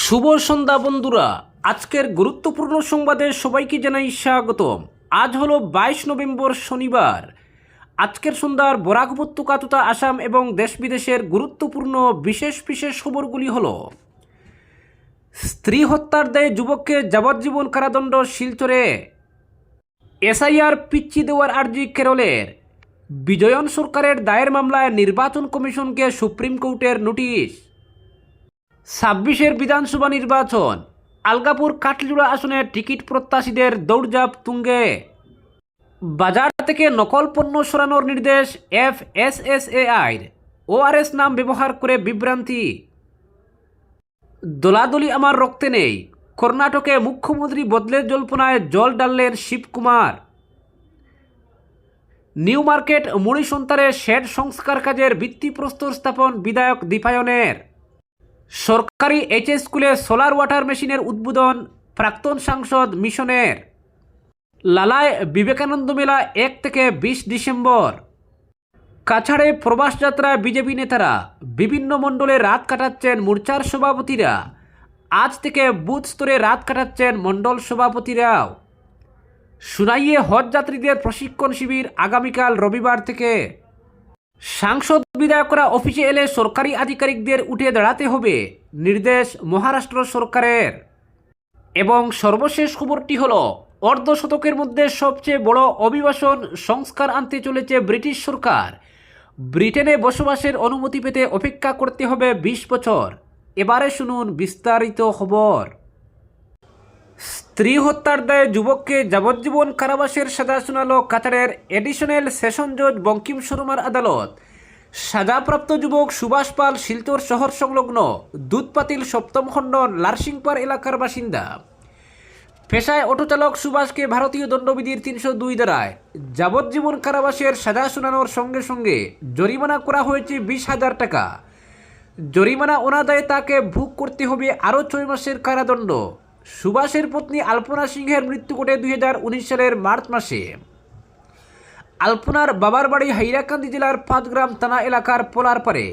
শুভ সন্ধ্যা বন্ধুরা। আজকের গুরুত্বপূর্ণ সংবাদে সবাইকে জানাই স্বাগতম। আজ হলো বাইশ নভেম্বর শনিবার। আজকের সন্ধ্যার বরাক উপত্যকা তথা আসাম এবং দেশ বিদেশের গুরুত্বপূর্ণ বিশেষ বিশেষ খবরগুলি হল স্ত্রী হত্যার দায়ে যুবককে যাবজ্জীবন কারাদণ্ড শিলচরে। এসআইআর পিচ্ছি দেওয়ার আর্জি কেরলের। বিজয়ন সরকারের দায়ের মামলায় নির্বাচন কমিশনকে সুপ্রিম কোর্টের নোটিশ। ছাব্বিশের বিধানসভা নির্বাচন, আলগাপুর কাটলিজোড়া আসনে টিকিট প্রত্যাশীদের দৌড়ঝাঁপ তুঙ্গে। বাজার থেকে নকল পণ্য সরানোর নির্দেশ এফ এস এস এ আইর ওআরএস নাম ব্যবহার করে বিভ্রান্তি। দোলাদলি আমার রক্তে নেই, কর্ণাটকে মুখ্যমন্ত্রী বদলের জল্পনায় জল ডাললেন শিবকুমার। নিউ মার্কেট মুড়ি সন্তারে শেড সংস্কার কাজের ভিত্তিপ্রস্তর স্থাপন বিধায়ক দীপায়নের। সরকারি এইচএস স্কুলে সোলার ওয়াটার মেশিনের উদ্বোধন প্রাক্তন সাংসদ মিশনের। লালায় বিবেকানন্দ মেলা এক থেকে বিশ ডিসেম্বর। কাছাড়ে প্রবাস যাত্রায় বিজেপি নেতারা বিভিন্ন মণ্ডলে রাত কাটাচ্ছেন মোর্চার সভাপতিরা। আজ থেকে বুথ স্তরে রাত কাটাচ্ছেন মণ্ডল সভাপতিরাও। সুনাইয়ে হজ যাত্রীদের প্রশিক্ষণ শিবির আগামীকাল রবিবার থেকে। সাংসদ বিধায়করা অফিসে এলে সরকারি আধিকারিকদের উঠে দাঁড়াতে হবে, নির্দেশ মহারাষ্ট্র সরকারের। এবং সর্বশেষ খবরটি হল অর্ধ শতকের মধ্যে সবচেয়ে বড় অভিবাসন সংস্কার আনতে চলেছে ব্রিটিশ সরকার। ব্রিটেনে বসবাসের অনুমতি পেতে অপেক্ষা করতে হবে বিশ বছর। এবারে শুনুন বিস্তারিত খবর। স্ত্রী হত্যার দায়ে যুবককে যাবজ্জীবন কারাবাসের সাজা শোনালো কাতারের এডিশনাল সেশন জজ বঙ্কিম শর্মার আদালত। সাজাপ্রাপ্ত যুবক সুভাষ পাল শিলচর শহর সংলগ্ন দুধপাতিল সপ্তম খণ্ডন লারসিংপার এলাকার বাসিন্দা। পেশায় অটো চালক সুভাষকে ভারতীয় দণ্ডবিধির তিনশো দুই ধারায় যাবজ্জীবন কারাবাসের সাজা শোনানোর সঙ্গে সঙ্গে জরিমানা করা হয়েছে বিশ হাজার টাকা। জরিমানা অনাদায়ে তাকে ভোগ করতে হবে আরও ছয় মাসের কারাদণ্ড। সুভাষের পত্নী আলপনা সিংহের মৃত্যু ঘটে দুই হাজার উনিশ সালের মার্চ মাসে। আলপনার বাবার বাড়ি হাইরাকান্দি জেলার পাঁচগ্রাম থানা এলাকার পোলার পারে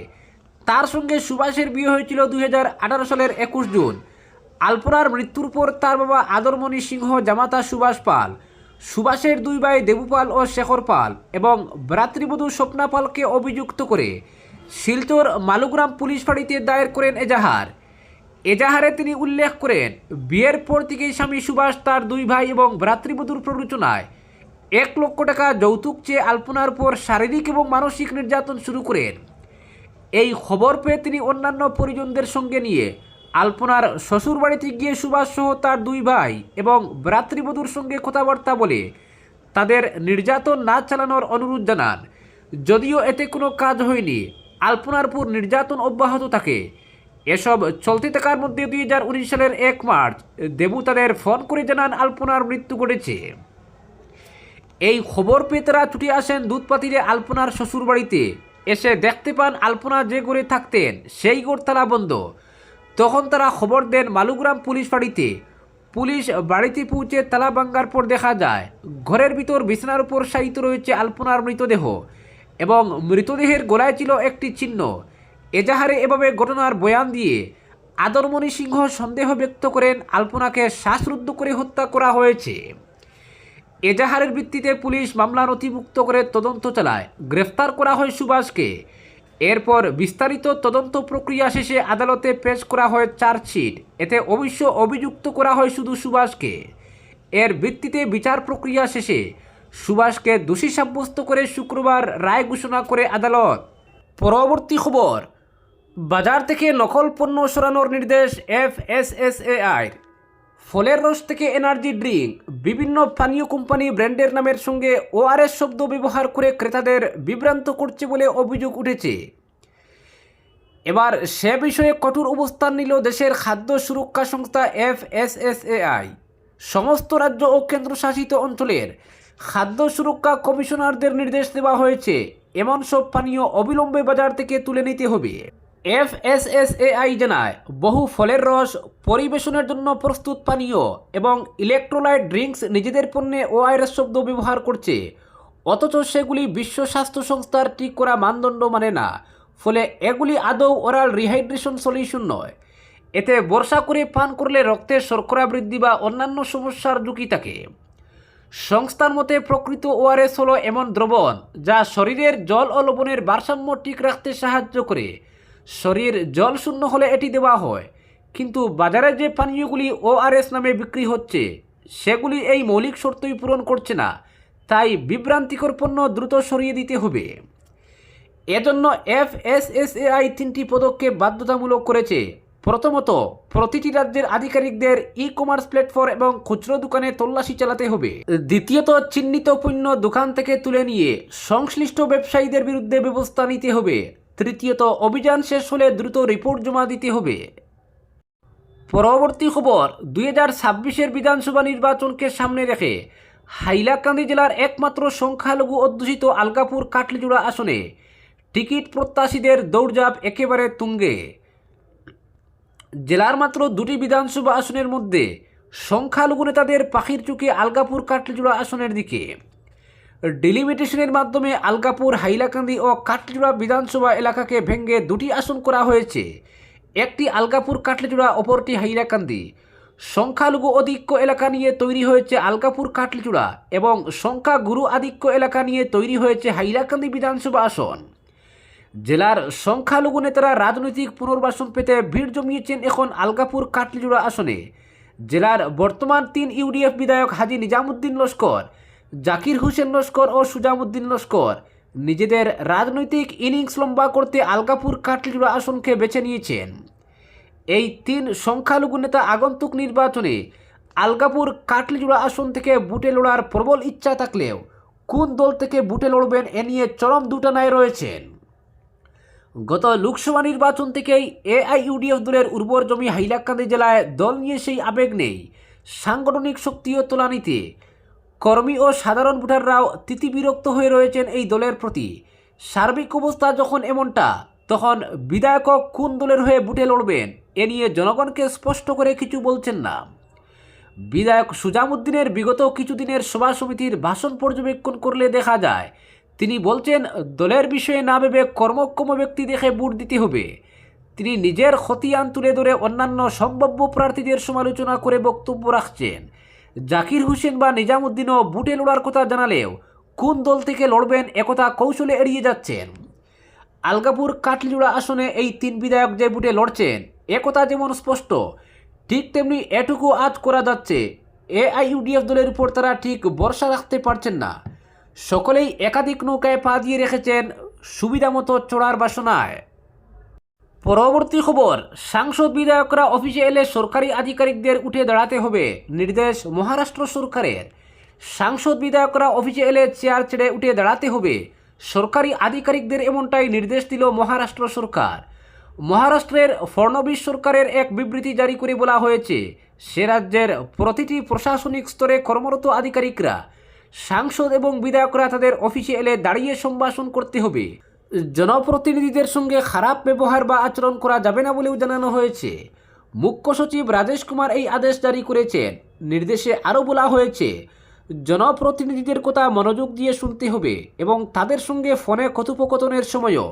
তার সঙ্গে সুভাষের বিয়ে হয়েছিল দুই হাজার আঠারো সালের একুশ জুন। আলপনার মৃত্যুর পর তার বাবা আদরমণি সিংহ জামাতা সুভাষ পাল, সুভাষের দুই ভাই দেবুপাল ও শেখর পাল এবং ভ্রাতৃবধূ স্বপ্না পালকে অভিযুক্ত করে শিলচর মালুগ্রাম পুলিশ ফাঁড়িতে দায়ের করেন এজাহার। এজাহারে তিনি উল্লেখ করেন, বিয়ের পর থেকেই স্বামী সুভাষ তার দুই ভাই এবং ভ্রাতৃবধূর প্ররোচনায় এক লক্ষ টাকা যৌতুক চেয়ে আলপনার পর শারীরিক এবং মানসিক নির্যাতন শুরু করেন। এই খবর পেয়ে তিনি অন্যান্য পরিজনদের সঙ্গে নিয়ে আলপনার শ্বশুর বাড়িতে গিয়ে সুভাষ সহ তার দুই ভাই এবং ভ্রাতৃবধূর সঙ্গে কথাবার্তা বলে তাদের নির্যাতন না চালানোর অনুরোধ জানান। যদিও এতে কোনো কাজ হয়নি, আলপনার পর নির্যাতন অব্যাহত থাকে। এসব চলতে থাকার মধ্যে দুই হাজার উনিশ সালের এক মার্চ দেবু তাদের ফোন করে জানান আলপনার মৃত্যু ঘটেছে। এই খবর পেয়ে তারা ছুটে আসেন দুধ দুধপাতিরে আলপনার শ্বশুর বাড়িতে এসে দেখতে পান আলপনা যে ঘরে থাকতেন, সেই ঘর তালা বন্ধ। তখন তারা খবর দেন মালুগ্রাম পুলিশ বাড়িতে। পুলিশ বাড়িতে পৌঁছে তালা ভাঙ্গার পর দেখা যায়, ঘরের ভিতর বিছানার উপর শায়িত রয়েছে আলপনার মৃতদেহ এবং মৃতদেহের গলায় ছিল একটি চিহ্ন। এজাহারে এভাবে ঘটনার বয়ান দিয়ে আদরমণি সিংহ সন্দেহ ব্যক্ত করেন আলপনাকে শ্বাসরুদ্ধ করে হত্যা করা হয়েছে। এজাহারের ভিত্তিতে পুলিশ মামলা নথিভুক্ত করে তদন্ত চালায়। গ্রেফতার করা হয় সুভাষকে। এরপর বিস্তারিত তদন্ত প্রক্রিয়া শেষে আদালতে পেশ করা হয় চার্জশিট। এতে অবশ্য অভিযুক্ত করা হয় শুধু সুভাষকে। এর ভিত্তিতে বিচার প্রক্রিয়া শেষে সুভাষকে দোষী সাব্যস্ত করে শুক্রবার রায় ঘোষণা করে আদালত। পরবর্তী খবর বাজার থেকে নকল পণ্য সরানোর নির্দেশ এফ এস এস ফলের রস থেকে এনার্জি ড্রিঙ্ক। বিভিন্ন পানীয় কোম্পানি ব্র্যান্ডের নামের সঙ্গে ওআরএস শব্দ ব্যবহার করে ক্রেতাদের বিভ্রান্ত করছে বলে অভিযোগ উঠেছে। এবার সে বিষয়ে কঠোর অবস্থান নিল দেশের খাদ্য সুরক্ষা সংস্থা F S S A I সমস্ত রাজ্য ও কেন্দ্রশাসিত অঞ্চলের খাদ্য সুরক্ষা কমিশনারদের নির্দেশ দেওয়া হয়েছে। এমন সব পানীয় অবিলম্বে বাজার থেকে তুলে নিতে হবে। F S S A I জানায়, বহু ফলের রস পরিবেশনের জন্য প্রস্তুত পানীয় এবং ইলেকট্রোলাইট ড্রিঙ্কস নিজেদের পণ্যে ওআরএস শব্দ ব্যবহার করছে। অথচ সেগুলি বিশ্ব স্বাস্থ্য সংস্থার ঠিক করা মানদণ্ড মানে না, ফলে এগুলি আদৌ ওরাল রিহাইড্রেশন সলিউশন নয়। এতে বর্ষা করে পান করলে রক্তের শর্করা বৃদ্ধি বা অন্যান্য সমস্যার ঝুঁকি থাকে। সংস্থার মতে প্রকৃত ওআরএস হলো এমন দ্রবণ যা শরীরের জল ও লবণের ভারসাম্য ঠিক রাখতে সাহায্য করে। শরীর জল শূন্য হলে এটি দেওয়া হয়। কিন্তু বাজারে যে পানীয়গুলি ওআরএস নামে বিক্রি হচ্ছে, সেগুলি এই মৌলিক শর্তই পূরণ করছে না। তাই বিভ্রান্তিকর পণ্য দ্রুত সরিয়ে দিতে হবে। এজন্য এফএসএসএআই তিনটি পদক্ষেপ বাধ্যতামূলক করেছে। প্রথমত, প্রতিটি রাজ্যের আধিকারিকদের ই কমার্স প্ল্যাটফর্ম এবং খুচরো দোকানে তল্লাশি চালাতে হবে। দ্বিতীয়ত, চিহ্নিত পণ্য দোকান থেকে তুলে নিয়ে সংশ্লিষ্ট ব্যবসায়ীদের বিরুদ্ধে ব্যবস্থা নিতে হবে। তৃতীয়ত, অভিযান শেষ হলে দ্রুত রিপোর্ট জমা দিতে হবে। পরবর্তী খবর, দুই হাজার ছাব্বিশের বিধানসভা নির্বাচনকে সামনে রেখে হাইলাকান্দি জেলার একমাত্র সংখ্যালঘু অধ্যুষিত আলগাপুর কাটলিজোড়া আসনে টিকিট প্রত্যাশীদের দৌড়ঝাঁপ একেবারে তুঙ্গে। জেলার মাত্র দুটি বিধানসভা আসনের মধ্যে সংখ্যালঘু নেতাদের পাখির চুকে আলগাপুর কাটলিজোড়া আসনের দিকে। ডিলিমিটেশনের মাধ্যমে আলগাপুর হাইলাকান্দি ও কাটলিজোড়া বিধানসভা এলাকাকে ভেঙে দুটি আসন করা হয়েছে। একটি আলগাপুর কাটলিজোড়া অপরটি হাইলাকান্দি। সংখ্যালঘু আধিক্য এলাকা নিয়ে তৈরি হয়েছে আলকাপুর, কাটলিচুড়া এবং সংখ্যা গুরু আধিক্য এলাকা নিয়ে তৈরি হয়েছে হাইলাকান্দি বিধানসভা আসন। জেলার সংখ্যালঘু নেতারা রাজনৈতিক পুনর্বাসন পেতে ভিড় জমিয়েছেন এখন আলগাপুর কাটলিজোড়া আসনে। জেলার বর্তমান তিন ইউডিএফ বিধায়ক হাজি নিজামুদ্দিন লস্কর জাকির হোসেন লস্কর ও সুজামুদ্দিন লস্কর নিজেদের রাজনৈতিক ইনিংস লম্বা করতে আলগাপুর কাটলিজোড়া আসনকে বেছে নিয়েছেন। এই তিন সংখ্যালঘু নেতা আগন্তুক নির্বাচনে আলগাপুর কাটলিজোড়া আসন থেকে বুটে লড়ার প্রবল ইচ্ছা থাকলেও কোন দল থেকে বুটে লড়বেন এ নিয়ে চরম দুটানায় রয়েছেন। গত লোকসভা নির্বাচন থেকেই এআইইউডিএফ দলের উর্বর জমি হাইলাকান্দি জেলায় দল নিয়ে সেই আবেগ নেই। সাংগঠনিক শক্তিও তোলানিতে কর্মী ও সাধারণ ভোটাররাও তিতিবিরক্ত হয়ে রয়েছেন এই দলের প্রতি। সার্বিক অবস্থা যখন এমনটা, তখন বিধায়ক কোন দলের হয়ে বুটে লড়বেন, এ নিয়ে জনগণকে স্পষ্ট করে কিছু বলছেন না। বিধায়ক সুজামুদ্দিনের বিগত কিছুদিনের সভা সমিতির ভাষণ পর্যবেক্ষণ করলে দেখা যায়, তিনি বলছেন, দলের বিষয়ে না ভেবে কর্মক্ষম ব্যক্তি দেখে ভোট দিতে হবে। তিনি নিজের খতিয়ান তুলে ধরে অন্যান্য সম্ভাব্য প্রার্থীদের সমালোচনা করে বক্তব্য রাখছেন। জাকির হোসেন বা নিজামুদ্দিনও বুটে লড়ার কথা জানালেও কোন দল থেকে লড়বেন একথা কৌশলে এড়িয়ে যাচ্ছেন। আলগাপুর কাটলিজোড়া আসনে এই তিন বিধায়ক যে বুটে লড়ছেন, একথা যেমন স্পষ্ট, ঠিক তেমনি এটুকু আজ করা যাচ্ছে। এআইইউডিএফ দলের উপর তারা ঠিক ভরসা রাখতে পারছেন না। সকলেই একাধিক নৌকায় পা দিয়ে রেখেছেন সুবিধা মতো চড়ার বাসনায়। পরবর্তী খবর, সাংসদ বিধায়করা অফিসে এলে সরকারি আধিকারিকদের উঠে দাঁড়াতে হবে, নির্দেশ মহারাষ্ট্র সরকারের। সাংসদ বিধায়করা অফিসে এলে চেয়ার ছেড়ে উঠে দাঁড়াতে হবে, সরকারি আধিকারিকদের এমনটাই নির্দেশ দিল মহারাষ্ট্র সরকার। মহারাষ্ট্রের ফড়নবিস সরকারের এক বিবৃতি জারি করে বলা হয়েছে, সে রাজ্যের প্রতিটি প্রশাসনিক স্তরে কর্মরত আধিকারিকরা, সাংসদ এবং বিধায়করা তাদের অফিসে এলে দাঁড়িয়ে সম্ভাষণ করতে হবে। জনপ্রতিনিধিদের সঙ্গে খারাপ ব্যবহার বা আচরণ করা যাবে না বলেও জানানো হয়েছে। মুখ্য সচিব রাজেশ কুমার এই আদেশ জারি করেছেন। নির্দেশে আরও বলা হয়েছে, জনপ্রতিনিধিদের কথা মনোযোগ দিয়ে শুনতে হবে এবং তাদের সঙ্গে ফোনে কথোপকথনের সময়ও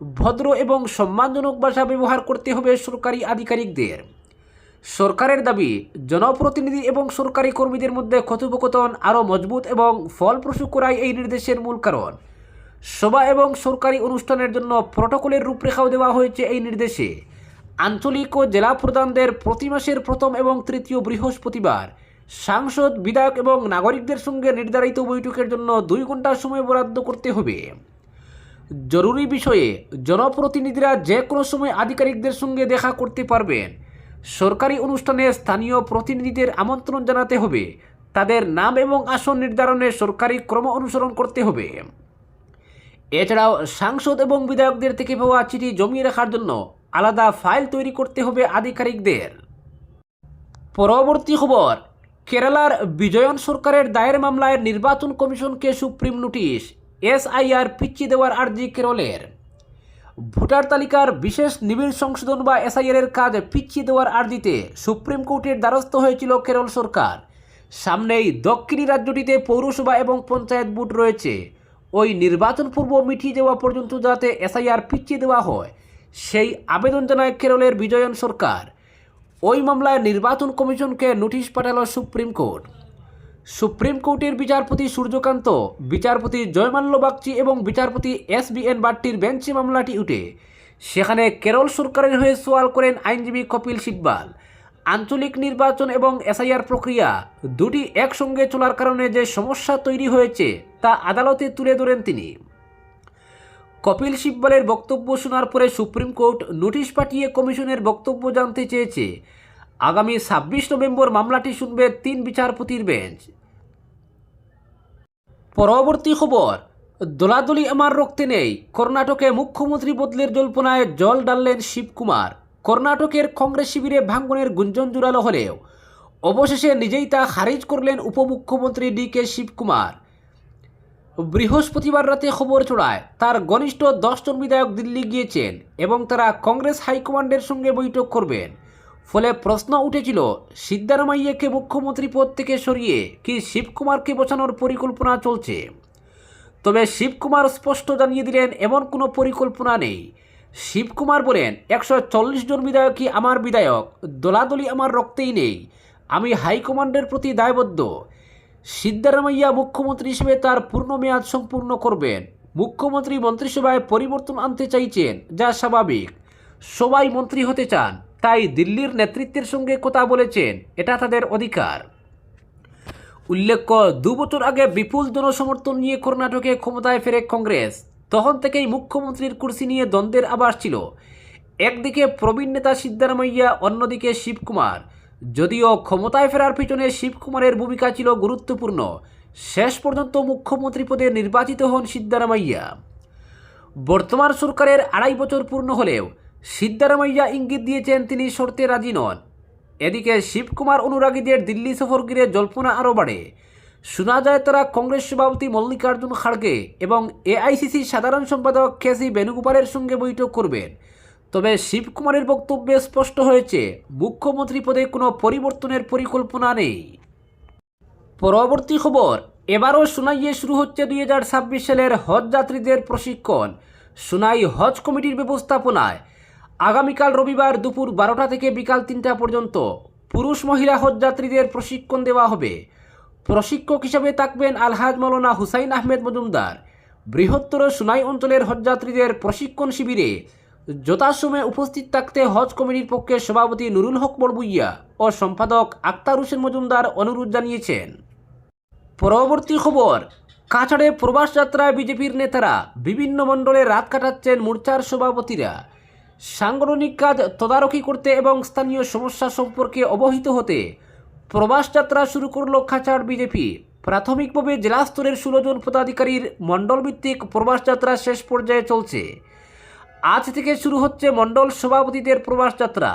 ভদ্র এবং সম্মানজনক ভাষা ব্যবহার করতে হবে সরকারি আধিকারিকদের। সরকারের দাবি, জনপ্রতিনিধি এবং সরকারি কর্মীদের মধ্যে কথোপকথন আরও মজবুত এবং ফলপ্রসূ করাই এই নির্দেশের মূল কারণ। সভা এবং সরকারি অনুষ্ঠানের জন্য প্রটোকলের রূপরেখাও দেওয়া হয়েছে এই নির্দেশে। আঞ্চলিক ও জেলা প্রধানদের প্রতি মাসের প্রথম এবং তৃতীয় বৃহস্পতিবার সাংসদ, বিধায়ক এবং নাগরিকদের সঙ্গে নির্ধারিত বৈঠকের জন্য দুই ঘণ্টা সময় বরাদ্দ করতে হবে। জরুরি বিষয়ে জনপ্রতিনিধিরা যে কোনো সময় আধিকারিকদের সঙ্গে দেখা করতে পারবেন। সরকারি অনুষ্ঠানে স্থানীয় প্রতিনিধিদের আমন্ত্রণ জানাতে হবে। তাদের নাম এবং আসন নির্ধারণে সরকারি ক্রম অনুসরণ করতে হবে। এছাড়াও সাংসদ এবং বিধায়কদের থেকে পাওয়া চিঠি জমিয়ে রাখার জন্য আলাদা ফাইল তৈরি করতে হবে আধিকারিকদের। পরবর্তী খবর, কেরালার বিজয়ন সরকারের দায়ের মামলায় নির্বাচন কমিশনকে সুপ্রিম নোটিশ, এসআইআর পিছিয়ে দেওয়ার আর্জি কেরলের। ভোটার তালিকার বিশেষ নিবিড় সংশোধন বা এসআইআর এর কাজ পিছিয়ে দেওয়ার আর্জিতে সুপ্রিম কোর্টের দ্বারস্থ হয়েছিল কেরল সরকার। সামনেই দক্ষিণী রাজ্যটিতে পৌরসভা এবং পঞ্চায়েত বুট রয়েছে। ওই নির্বাচন পূর্ব মিটিয়ে যাওয়া পর্যন্ত যাতে এসআইআর পিছিয়ে দেওয়া হয়, সেই আবেদন জানায় কেরলের বিজয়ন সরকার। ওই মামলায় নির্বাচন কমিশনকে নোটিশ পাঠালো সুপ্রিম কোর্ট। সুপ্রিম কোর্টের বিচারপতি সূর্যকান্ত, বিচারপতি জয়মাল্য বাগচি এবং বিচারপতি এস বি এন বাট্টির বেঞ্চে মামলাটি উঠে। সেখানে কেরল সরকারের হয়ে সোয়াল করেন আইনজীবী কপিল সিব্বাল আঞ্চলিক নির্বাচন এবং এসআইআর প্রক্রিয়া দুটি একসঙ্গে চলার কারণে যে সমস্যা তৈরি হয়েছে তা আদালতে তুলে ধরেন তিনি। কপিল সিব্বলের বক্তব্য শোনার পরে সুপ্রিম কোর্ট নোটিশ পাঠিয়ে কমিশনের বক্তব্য জানতে চেয়েছে, আগামী ছাব্বিশ নভেম্বর মামলাটি শুনবে তিন বিচারপতির বেঞ্চ। পরবর্তী খবর, দোলাদলি আমার রক্তে নেই, কর্ণাটকে মুখ্যমন্ত্রী বদলের জল্পনায় জল ডাললেন শিবকুমার। কর্ণাটকের কংগ্রেস শিবিরে ভাঙ্গনের গুঞ্জন জোরালো হলেও, অবশেষে নিজেই তা খারিজ করলেন উপমুখ্যমন্ত্রী ডি কে শিবকুমার। বৃহস্পতিবার রাতে খবর ছড়ায়, তার ঘনিষ্ঠ দশজন বিধায়ক দিল্লি গিয়েছেন এবং তারা কংগ্রেস হাইকমান্ডের সঙ্গে বৈঠক করবেন। ফলে প্রশ্ন উঠেছিল, সিদ্ধারামাইয়াকে মুখ্যমন্ত্রী পদ থেকে সরিয়ে কি শিবকুমারকে বসানোর পরিকল্পনা চলছে? তবে শিবকুমার স্পষ্ট জানিয়ে দিলেন, এমন কোনো পরিকল্পনা নেই। শিবকুমার বলেন, একশো চল্লিশ জন বিধায়কই আমার বিধায়ক, দোলাদলি আমার রক্তেই নেই। আমি হাইকমান্ডের প্রতি দায়বদ্ধ। সিদ্ধারামাইয়া মুখ্যমন্ত্রী হিসেবে তার পূর্ণ মেয়াদ সম্পূর্ণ করবেন। মুখ্যমন্ত্রী মন্ত্রিসভায় পরিবর্তন আনতে চাইছেন, যা স্বাভাবিক। সবাই মন্ত্রী হতে চান, তাই দিল্লির নেতৃত্বের সঙ্গে কথা বলেছেন, এটা তাদের অধিকার। উল্লেখ্য, দু বছর আগে বিপুল জনসমর্থন নিয়ে কর্ণাটকে ক্ষমতায় ফেরে কংগ্রেস। তখন থেকেই মুখ্যমন্ত্রীর কুর্সি নিয়ে দ্বন্দ্বের আবাস ছিল। একদিকে প্রবীণ নেতা সিদ্ধারামাইয়া, অন্যদিকে শিবকুমার। যদিও ক্ষমতায় ফেরার পিছনে শিবকুমারের ভূমিকা ছিল গুরুত্বপূর্ণ, শেষ পর্যন্ত মুখ্যমন্ত্রী পদে নির্বাচিত হন সিদ্ধারামাইয়া। বর্তমান সরকারের আড়াই বছর পূর্ণ হলেও সিদ্ধারামাইয়া ইঙ্গিত দিয়েছেন তিনি শর্তে রাজি নন। এদিকে শিবকুমার অনুরাগীদের দিল্লি সফর ঘিরে জল্পনা আরও বাড়ে। শোনা যায় তারা কংগ্রেস সভাপতি মল্লিকার্জুন খাড়গে এবং এআইসিসি সাধারণ সম্পাদক কেসি বেণুগোপালের সঙ্গে বৈঠক করবেন। তবে শিবকুমারের বক্তব্যে স্পষ্ট হয়েছে, মুখ্যমন্ত্রী পদে কোনো পরিবর্তনের পরিকল্পনা নেই। পরবর্তী খবর, এবারও সুনাইয়ে শুরু হচ্ছে দুই হাজার ছাব্বিশ সালের হজ যাত্রীদের প্রশিক্ষণ। সুনাই হজ কমিটির ব্যবস্থাপনায় আগামীকাল রবিবার দুপুর বারোটা থেকে বিকাল তিনটা পর্যন্ত পুরুষ মহিলা হজ যাত্রীদের প্রশিক্ষণ দেওয়া হবে। প্রশিক্ষক হিসাবে থাকবেন আলহাজ মৌলানা হুসাইন আহমেদ মজুমদার। বৃহত্তর সুনাই অঞ্চলের হজযাত্রীদের প্রশিক্ষণ শিবিরে যথাসময়ে উপস্থিত থাকতে হজ কমিটির পক্ষে সভাপতি নুরুল হক বড়বুইয়া ও সম্পাদক আক্তার হোসেন মজুমদার অনুরোধ জানিয়েছেন। পরবর্তী খবর, কাছাড়ে প্রবাস যাত্রায় বিজেপির নেতারা বিভিন্ন মণ্ডলে রাত কাটাচ্ছেন মোর্চার সভাপতিরা। সাংগঠনিক কাজ তদারকি করতে এবং স্থানীয় সমস্যা সম্পর্কে অবহিত হতে প্রবাস যাত্রা শুরু করল খাচাড় বিজেপি। প্রাথমিকভাবে জেলা স্তরের ষোলো জন পদাধিকারীর মণ্ডলভিত্তিক প্রবাস যাত্রা শেষ পর্যায়ে চলছে। আজ থেকে শুরু হচ্ছে মণ্ডল সভাপতিদের প্রবাস যাত্রা।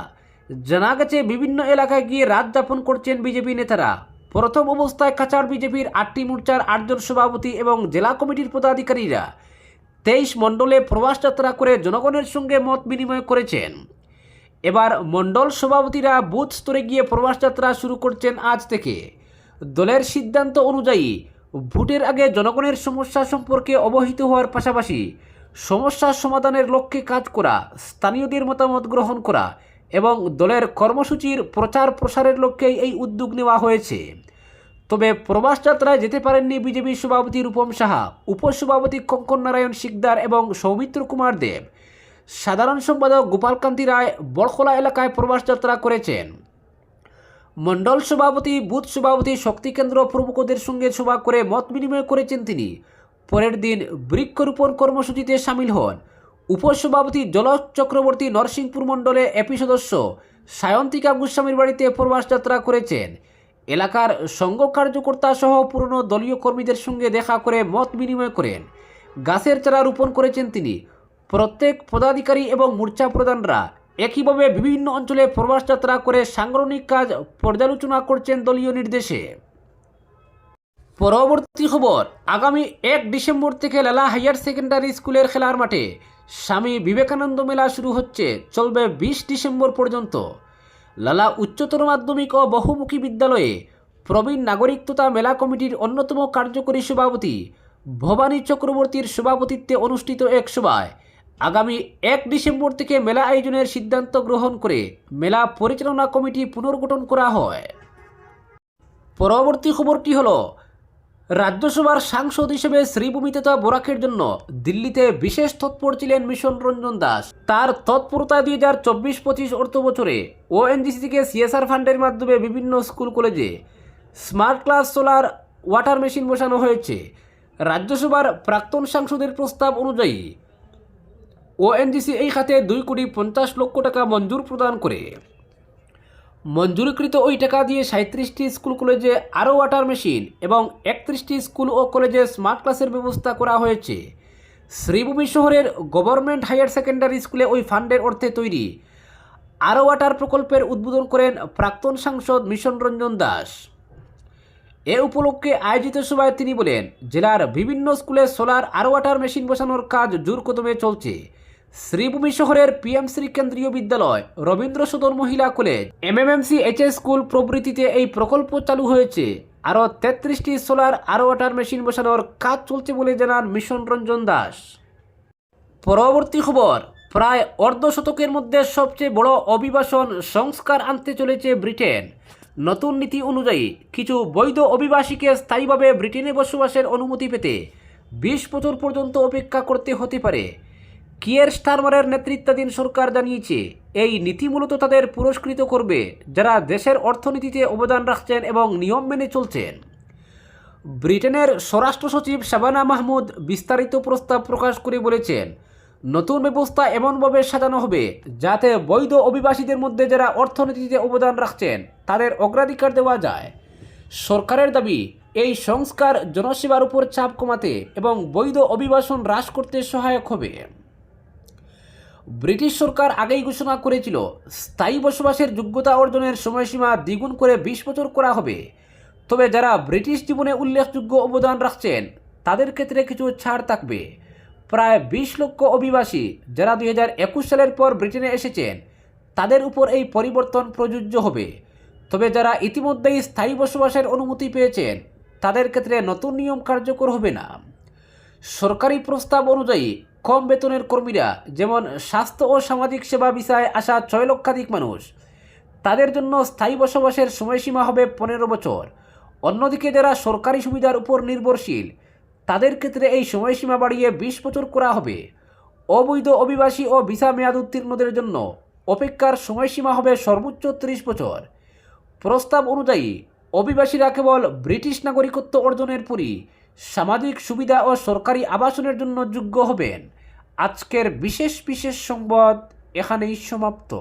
জানা গেছে, বিভিন্ন এলাকায় গিয়ে রাত যাপন করছেন বিজেপি নেতারা। প্রথম অবস্থায় কাছাড় বিজেপির আটটি মোর্চার আটজন সভাপতি এবং জেলা কমিটির পদাধিকারীরা তেইশ মণ্ডলে প্রবাস যাত্রা করে জনগণের সঙ্গে মত বিনিময় করেছেন। এবার মণ্ডল সভাপতিরা বুথ স্তরে গিয়ে প্রবাস যাত্রা শুরু করছেন আজ থেকে। দলের সিদ্ধান্ত অনুযায়ী, ভোটের আগে জনগণের সমস্যা সম্পর্কে অবহিত হওয়ার পাশাপাশি সমস্যা সমাধানের লক্ষ্যে কাজ করা, স্থানীয়দের মতামত গ্রহণ করা এবং দলের কর্মসূচির প্রচার প্রসারের লক্ষ্যেই এই উদ্যোগ নেওয়া হয়েছে। তবে প্রবাস যাত্রায় যেতে পারেননি বিজেপি সভাপতি রূপম সাহা, উপসভাপতি কঙ্কন নারায়ণ শিকদার এবং সৌমিত্র কুমার দেব। সাধারণ সম্পাদক গোপালকান্তি রায় বড়খোলা এলাকায় প্রবাস যাত্রা করেছেন। মণ্ডল সভাপতি, বুথ সভাপতি শক্তিকেন্দ্র প্রমুখদের সঙ্গে সভা করে মত বিনিময় করেছেন তিনি। পরের দিন বৃক্ষরোপণ কর্মসূচিতে সামিল হন। উপসভাপতি জলজ চক্রবর্তী নরসিংপুর মণ্ডলে এপি সদস্য সায়ন্তিকা গোস্বামীর বাড়িতে প্রবাস যাত্রা করেছেন। এলাকার সংঘ কার্যকর্তা সহ পুরনো দলীয় কর্মীদের সঙ্গে দেখা করে মত বিনিময় করেন। গাছের চারা রোপণ করেছেন তিনি। প্রত্যেক পদাধিকারী এবং মোর্চা প্রধানরা একইভাবে বিভিন্ন অঞ্চলে প্রবাস যাত্রা করে সাংগঠনিক কাজ পর্যালোচনা করছেন দলীয় নির্দেশে। পরবর্তী খবর, আগামী এক ডিসেম্বর থেকে লালা হায়ার সেকেন্ডারি স্কুলের খেলার মাঠে স্বামী বিবেকানন্দ মেলা শুরু হচ্ছে, চলবে বিশ ডিসেম্বর পর্যন্ত। লালা উচ্চতর মাধ্যমিক ও বহুমুখী বিদ্যালয়ে প্রবীণ নাগরিক তথা মেলা কমিটির অন্যতম কার্যকরী সভাপতি ভবানী চক্রবর্তীর সভাপতিত্বে অনুষ্ঠিত এক সভায় আগামী এক ডিসেম্বর থেকে মেলা আয়োজনের সিদ্ধান্ত গ্রহণ করে মেলা পরিচালনা কমিটি পুনর্গঠন করা হয়। পরবর্তী খবরটি হলো রাজ্যসভার সাংসদ হিসেবে শ্রীভূমি তথা বরাকের জন্য দিল্লিতে বিশেষ তৎপর ছিলেন মিশন রঞ্জন দাস। তার তৎপরতা দুই হাজার চব্বিশ পঁচিশ অর্থ বছরে ওএনজিসি থেকে সিএসআর ফান্ডের মাধ্যমে বিভিন্ন স্কুল, কলেজে smart class, solar, water machine বসানো হয়েছে। রাজ্যসভার প্রাক্তন সাংসদের প্রস্তাব অনুযায়ী ওএনজিসি এই খাতে দুই কোটি পঞ্চাশ লক্ষ টাকা মঞ্জুর প্রদান করে। মঞ্জুরিকৃত ওই টাকা দিয়ে সাঁত্রিশটি স্কুল কলেজে আরও ওয়াটার মেশিন এবং একত্রিশটি স্কুল ও কলেজে স্মার্ট ক্লাসের ব্যবস্থা করা হয়েছে। শ্রীভূমি শহরের গভর্নমেন্ট হায়ার সেকেন্ডারি স্কুলে ওই ফান্ডের অর্থে তৈরি। আরও ওয়াটার প্রকল্পের উদ্বোধন করেন প্রাক্তন সাংসদ মিশন রঞ্জন দাস। এ উপলক্ষে আয়োজিত সভায় তিনি বলেন, জেলার বিভিন্ন স্কুলে সোলার আরও ওয়াটার মেশিন বসানোর কাজ জোর কদমে চলছে। শ্রীভূমি শহরের পিএমসি কেন্দ্রীয় বিদ্যালয় রবীন্দ্র সদন মহিলা কলেজ, এমএমএমসি এইচএস স্কুল প্রভৃতিতে এই প্রকল্প চালু হয়েছে। আরও তেত্রিশটি সোলার আরও ওয়াটার মেশিন বসানোর কাজ চলছে বলে জানান মিশন রঞ্জন দাস। পরবর্তী খবর, প্রায় অর্ধ শতকের মধ্যে সবচেয়ে বড় অভিবাসন সংস্কার আনতে চলেছে ব্রিটেন। নতুন নীতি অনুযায়ী কিছু বৈধ অভিবাসীকে স্থায়ীভাবে ব্রিটেনে বসবাসের অনুমতি পেতে বিশ বছর পর্যন্ত অপেক্ষা করতে হতে পারে। কিয়ের স্টারমারের নেতৃত্বাধীন সরকার জানিয়েছে, এই নীতি মূলত তাদের পুরস্কৃত করবে যারা দেশের অর্থনীতিতে অবদান রাখছেন এবং নিয়ম মেনে চলছেন। ব্রিটেনের স্বরাষ্ট্র সচিব শাবানা মাহমুদ বিস্তারিত প্রস্তাব প্রকাশ করে বলেছেন, নতুন ব্যবস্থা এমনভাবে সাজানো হবে যাতে বৈধ অভিবাসীদের মধ্যে যারা অর্থনীতিতে অবদান রাখছেন, তাদের অগ্রাধিকার দেওয়া যায়। সরকারের দাবি, এই সংস্কার জনসেবার উপর চাপ কমাতে এবং বৈধ অভিবাসন হ্রাস করতে সহায়ক হবে। ব্রিটিশ সরকার আগেই ঘোষণা করেছিল, স্থায়ী বসবাসের যোগ্যতা অর্জনের সময়সীমা দ্বিগুণ করে বিশ বছর করা হবে। তবে যারা ব্রিটিশ জীবনে উল্লেখযোগ্য অবদান রাখছেন, তাদের ক্ষেত্রে কিছু ছাড় থাকবে। প্রায় বিশ লক্ষ অভিবাসী যারা দুই হাজার একুশ সালের পর ব্রিটেনে এসেছেন, তাদের উপর এই পরিবর্তন প্রযোজ্য হবে। তবে যারা ইতিমধ্যেই স্থায়ী বসবাসের অনুমতি পেয়েছেন, তাদের ক্ষেত্রে নতুন নিয়ম কার্যকর হবে না। সরকারি প্রস্তাব অনুযায়ী কম বেতনের কর্মীরা, যেমন স্বাস্থ্য ও সামাজিক সেবা বিষয়ে আসা ছয় লক্ষাধিক মানুষ, তাদের জন্য স্থায়ী বসবাসের সময়সীমা হবে পনেরো বছর। অন্যদিকে যারা সরকারি সুবিধার উপর নির্ভরশীল, তাদের ক্ষেত্রে এই সময়সীমা বাড়িয়ে বিশ বছর করা হবে। অবৈধ অভিবাসী ও ভিসা মেয়াদ উত্তীর্ণদের জন্য অপেক্ষার সময়সীমা হবে সর্বোচ্চ ত্রিশ বছর। প্রস্তাব অনুযায়ী, অভিবাসীরা কেবল ব্রিটিশ নাগরিকত্ব অর্জনের পরই সামাজিক সুবিধা ও সরকারি আবাসনের জন্য যোগ্য হবেন। আজকের বিশেষ বিশেষ সংবাদ এখানেই সমাপ্ত।